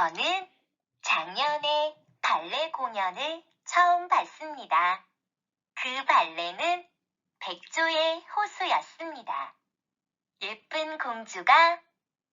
저는 작년에 발레 공연을 처음 봤습니다. 그 발레는 백조의 호수였습니다. 예쁜 공주가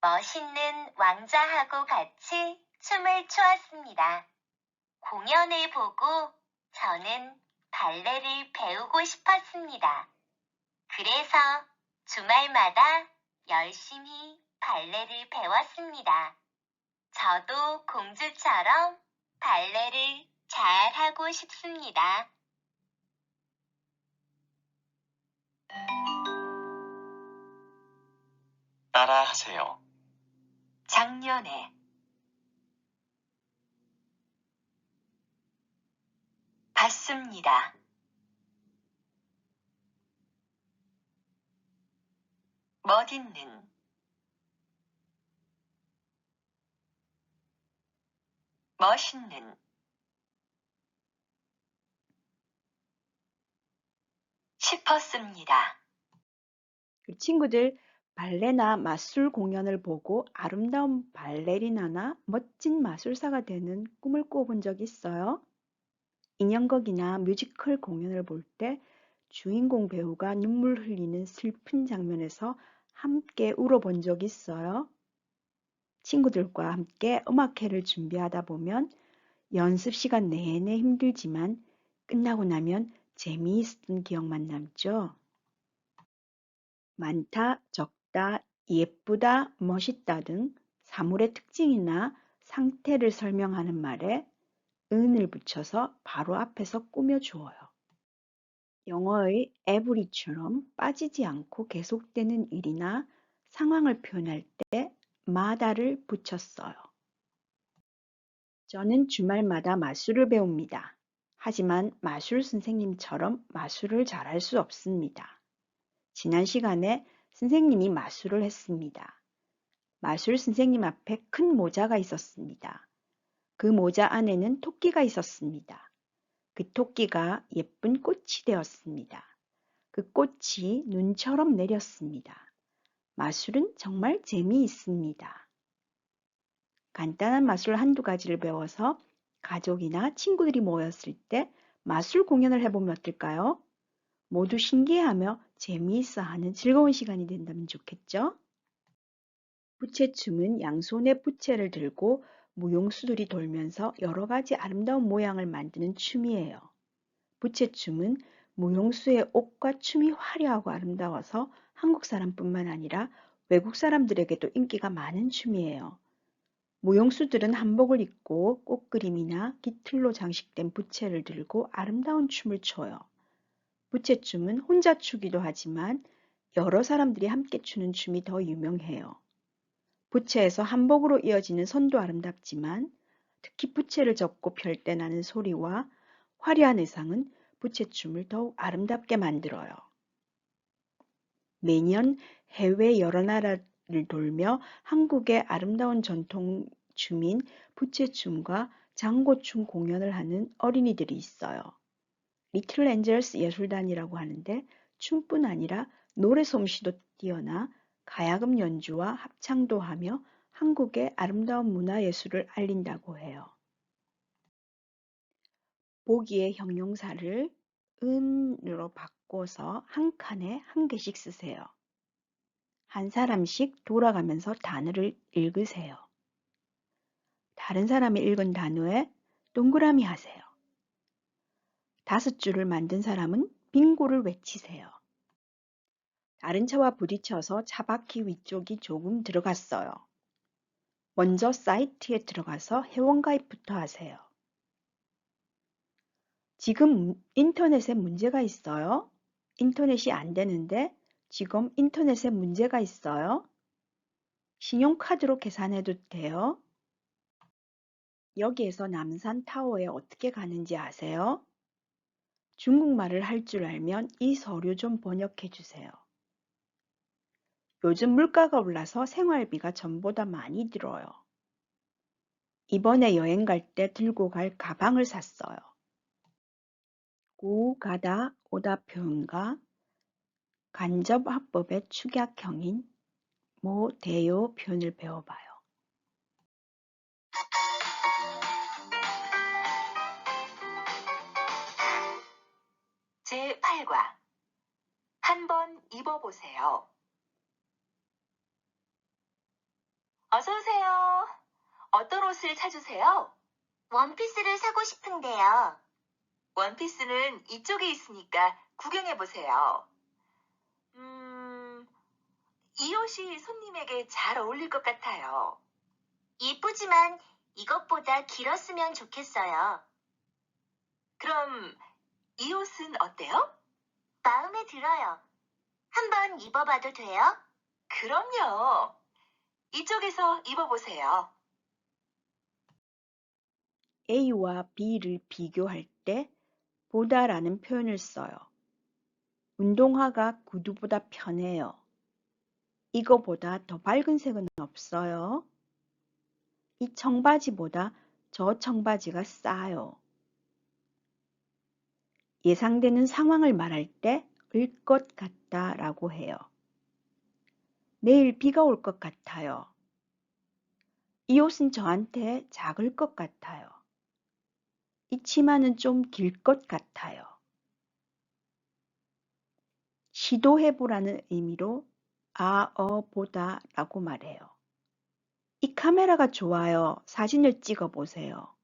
멋있는 왕자하고 같이 춤을 추었습니다. 공연을 보고 저는 발레를 배우고 싶었습니다. 그래서 주말마다 열심히 발레를 배웠습니다. 저도 공주처럼 발레를 잘 하고 싶습니다. 따라 하세요. 작년에 봤습니다. 멋있는 멋있는 싶었습니다. 그 친구들 발레나 마술 공연을 보고 아름다운 발레리나나 멋진 마술사가 되는 꿈을 꿔본 적 있어요? 인형극이나 뮤지컬 공연을 볼 때 주인공 배우가 눈물 흘리는 슬픈 장면에서 함께 울어본 적 있어요? 친구들과 함께 음악회를 준비하다 보면 연습 시간 내내 힘들지만 끝나고 나면 재미있었던 기억만 남죠? 많다, 적다, 예쁘다, 멋있다 등 사물의 특징이나 상태를 설명하는 말에 은을 붙여서 바로 앞에서 꾸며 주어요. 영어의 every처럼 빠지지 않고 계속되는 일이나 상황을 표현할 때 마다를 붙였어요. 저는 주말마다 마술을 배웁니다. 하지만 마술 선생님처럼 마술을 잘할 수 없습니다. 지난 시간에 선생님이 마술을 했습니다. 마술 선생님 앞에 큰 모자가 있었습니다. 그 모자 안에는 토끼가 있었습니다. 그 토끼가 예쁜 꽃이 되었습니다. 그 꽃이 눈처럼 내렸습니다. 마술은 정말 재미있습니다. 간단한 마술 한두 가지를 배워서 가족이나 친구들이 모였을 때 마술 공연을 해보면 어떨까요? 모두 신기해하며 재미있어 하는 즐거운 시간이 된다면 좋겠죠? 부채춤은 양손에 부채를 들고 무용수들이 돌면서 여러 가지 아름다운 모양을 만드는 춤이에요. 부채춤은 무용수의 옷과 춤이 화려하고 아름다워서 한국 사람뿐만 아니라 외국 사람들에게도 인기가 많은 춤이에요. 무용수들은 한복을 입고 꽃그림이나 깃틀로 장식된 부채를 들고 아름다운 춤을 춰요. 부채춤은 혼자 추기도 하지만 여러 사람들이 함께 추는 춤이 더 유명해요. 부채에서 한복으로 이어지는 선도 아름답지만 특히 부채를 접고 펼 때 나는 소리와 화려한 의상은 부채춤을 더욱 아름답게 만들어요. 매년 해외 여러 나라를 돌며 한국의 아름다운 전통 춤인 부채춤과 장고춤 공연을 하는 어린이들이 있어요. 리틀 엔젤스 예술단이라고 하는데 춤뿐 아니라 노래 솜씨도 뛰어나 가야금 연주와 합창도 하며 한국의 아름다운 문화예술을 알린다고 해요. 보기의 형용사를 은으로 바꿔서 한 칸에 한 개씩 쓰세요. 한 사람씩 돌아가면서 단어를 읽으세요. 다른 사람이 읽은 단어에 동그라미 하세요. 다섯 줄을 만든 사람은 빙고를 외치세요. 다른 차와 부딪혀서 차바퀴 위쪽이 조금 들어갔어요. 먼저 사이트에 들어가서 회원가입부터 하세요. 지금 인터넷에 문제가 있어요? 인터넷이 안 되는데 지금 인터넷에 문제가 있어요? 신용카드로 계산해도 돼요? 여기에서 남산 타워에 어떻게 가는지 아세요? 중국말을 할 줄 알면 이 서류 좀 번역해 주세요. 요즘 물가가 올라서 생활비가 전보다 많이 들어요. 이번에 여행 갈 때 들고 갈 가방을 샀어요. 고가다 오다표현과 간접화법의 축약형인 모 대요 표현을 배워봐요. 제8과 한번 입어보세요. 어서오세요. 어떤 옷을 찾으세요? 원피스를 사고 싶은데요. 원피스는 이쪽에 있으니까 구경해 보세요. 음, 이 옷이 손님에게 잘 어울릴 것 같아요. 이쁘지만 이것보다 길었으면 좋겠어요. 그럼 이 옷은 어때요? 마음에 들어요. 한번 입어봐도 돼요? 그럼요. 이쪽에서 입어보세요. A와 B를 비교할 때 보다라는 표현을 써요. 운동화가 구두보다 편해요. 이거보다 더 밝은 색은 없어요. 이 청바지보다 저 청바지가 싸요. 예상되는 상황을 말할 때 을 것 같다 라고 해요. 내일 비가 올 것 같아요. 이 옷은 저한테 작을 것 같아요. 이 치마는 좀 길 것 같아요. 시도해보라는 의미로 아, 어, 보다 라고 말해요. 이 카메라가 좋아요. 사진을 찍어 보세요.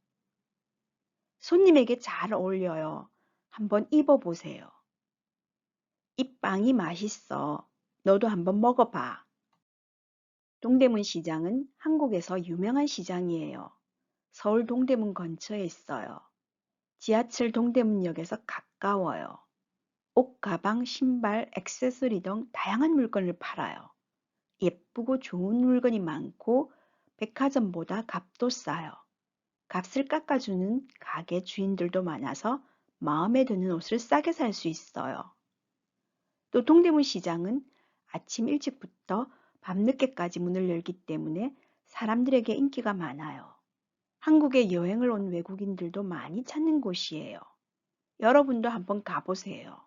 손님에게 잘 어울려요. 한번 입어보세요. 이 빵이 맛있어. 너도 한번 먹어봐. 동대문 시장은 한국에서 유명한 시장이에요. 서울 동대문 근처에 있어요. 지하철 동대문역에서 가까워요. 옷, 가방, 신발, 액세서리 등 다양한 물건을 팔아요. 예쁘고 좋은 물건이 많고 백화점보다 값도 싸요. 값을 깎아주는 가게 주인들도 많아서 마음에 드는 옷을 싸게 살 수 있어요. 또 동대문 시장은 아침 일찍부터 밤늦게까지 문을 열기 때문에 사람들에게 인기가 많아요. 한국에 여행을 온 외국인들도 많이 찾는 곳이에요. 여러분도 한번 가보세요.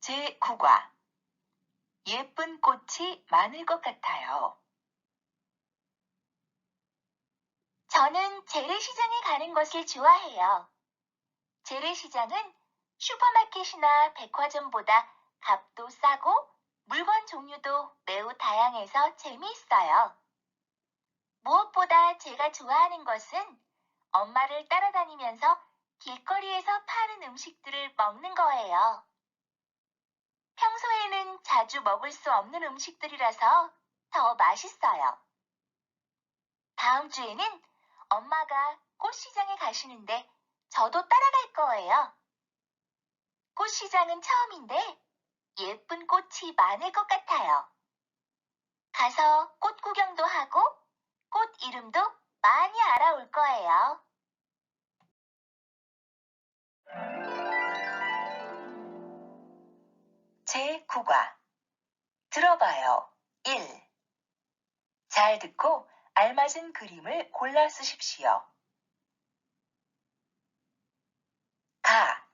제9과 예쁜 꽃이 많을 것 같아요. 저는 재래시장에 가는 것을 좋아해요. 재래시장은 슈퍼마켓이나 백화점보다 값도 싸고 물건 종류도 매우 다양해서 재미있어요. 무엇보다 제가 좋아하는 것은 엄마를 따라다니면서 길거리에서 파는 음식들을 먹는 거예요. 평소에는 자주 먹을 수 없는 음식들이라서 더 맛있어요. 다음 주에는 엄마가 꽃시장에 가시는데 저도 따라갈 거예요. 꽃시장은 처음인데 예쁜 꽃이 많을 것 같아요. 가서 꽃 구경도 하고 꽃 이름도 많이 알아올 거예요. 제9과 들어봐요. 1. 잘 듣고 알맞은 그림을 골라 쓰십시오. 가.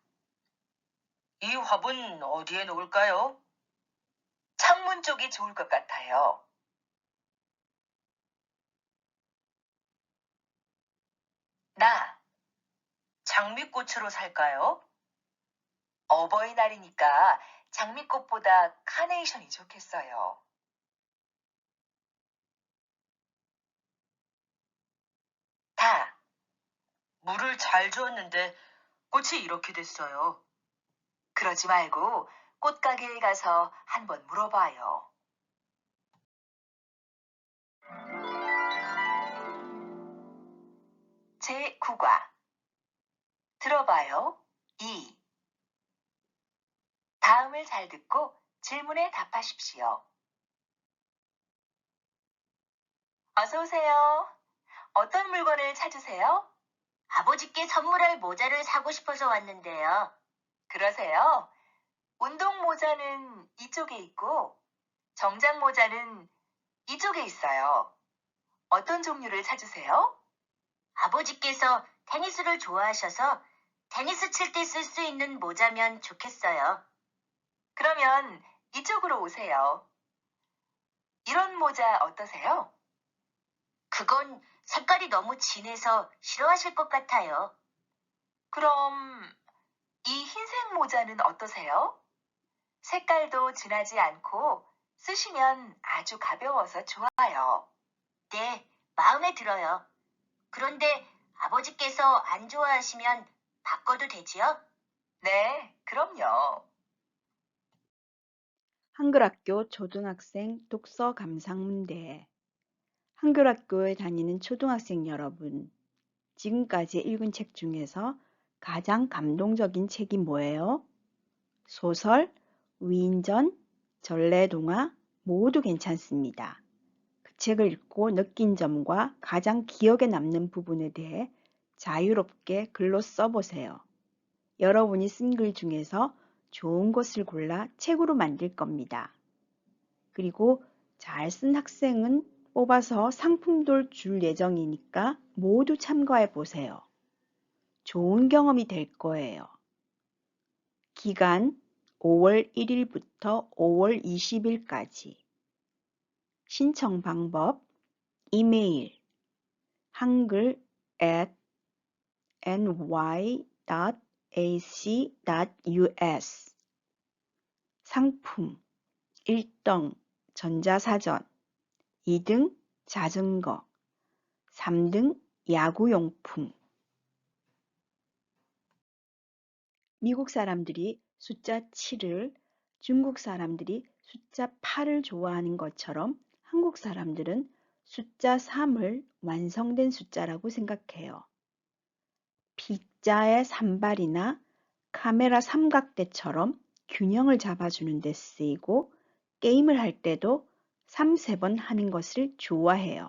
이 화분 어디에 놓을까요? 창문 쪽이 좋을 것 같아요. 나. 장미꽃으로 살까요? 어버이날이니까 장미꽃보다 카네이션이 좋겠어요. 다. 물을 잘 주었는데 꽃이 이렇게 됐어요. 그러지 말고 꽃가게에 가서 한번 물어봐요. 제9과 들어봐요. 2. 다음을 잘 듣고 질문에 답하십시오. 어서 오세요. 어떤 물건을 찾으세요? 아버지께 선물할 모자를 사고 싶어서 왔는데요. 그러세요? 운동 모자는 이쪽에 있고 정장 모자는 이쪽에 있어요. 어떤 종류를 찾으세요? 아버지께서 테니스를 좋아하셔서 테니스 칠 때 쓸 수 있는 모자면 좋겠어요. 그러면 이쪽으로 오세요. 이런 모자 어떠세요? 그건 색깔이 너무 진해서 싫어하실 것 같아요. 그럼 이 흰색 모자는 어떠세요? 색깔도 진하지 않고 쓰시면 아주 가벼워서 좋아요. 네, 마음에 들어요. 그런데 아버지께서 안 좋아하시면 바꿔도 되지요? 네, 그럼요. 한글학교 초등학생 독서 감상문대 한글학교에 다니는 초등학생 여러분, 지금까지 읽은 책 중에서 가장 감동적인 책이 뭐예요? 소설, 위인전, 전래동화 모두 괜찮습니다. 그 책을 읽고 느낀 점과 가장 기억에 남는 부분에 대해 자유롭게 글로 써보세요. 여러분이 쓴 글 중에서 좋은 것을 골라 책으로 만들 겁니다. 그리고 잘 쓴 학생은 뽑아서 상품도 줄 예정이니까 모두 참가해 보세요. 좋은 경험이 될 거예요. 기간 5월 1일부터 5월 20일까지. 신청 방법 이메일 한글 at ny.ac.us 상품 1등 전자사전 2등 자전거 3등 야구용품 미국 사람들이 숫자 7을 중국 사람들이 숫자 8을 좋아하는 것처럼 한국 사람들은 숫자 3을 완성된 숫자라고 생각해요. 빗자의 산발이나 카메라 삼각대처럼 균형을 잡아주는 데 쓰이고 게임을 할 때도 3, 4번 하는 것을 좋아해요.